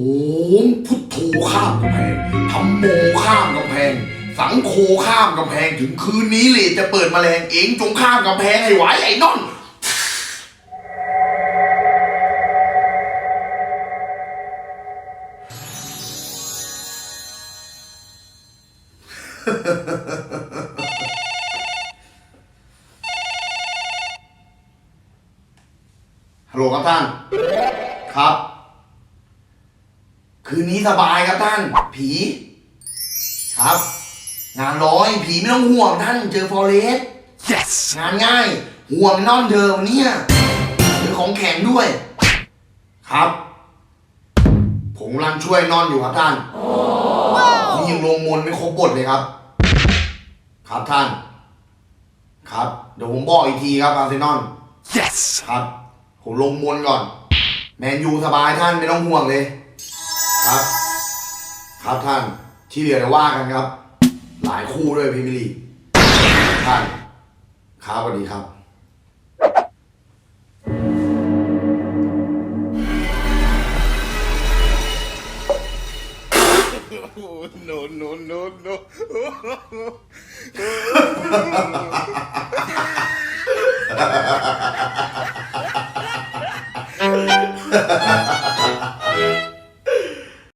โอ้มพุทโธข้ามกำแพงธรรมโมข้ามกำแพง สังโฆข้ามกำแพงถึงคืนนี้เลยจะเปิดมาแมลงเองจงข้ามกำแพงให้ไหวไอ้นอนฮัลโหลครับท่าน ครับ คืนนี้สบายครับท่าน ผี ครับ งานร้อยผีไม่ต้องห่วงท่านเจอฟอเรส Yes! งานง่าย ห่วงนอนเธอวันเนี้ยเจอของแข็งด้วย ครับ ผมกำลังช่วยนอนอยู่ครับท่านนี่ยังลงมนต์ไม่ครบบทเลยครับ ครับท่าน ครับ เดี๋ยวผมบอกอีกทีครับอาร์เซนอล Yes! ครับ ผมลงมนต์ก่อน แมนยูสบายท่านไม่ต้องห่วงเลย ครับ ครับท่านที่เหลือเดี๋ยวว่ากันครับ หลายคู่ด้วยพรีเมียร์ลีกท่านครับสวัสดีครับ no, no, no, no.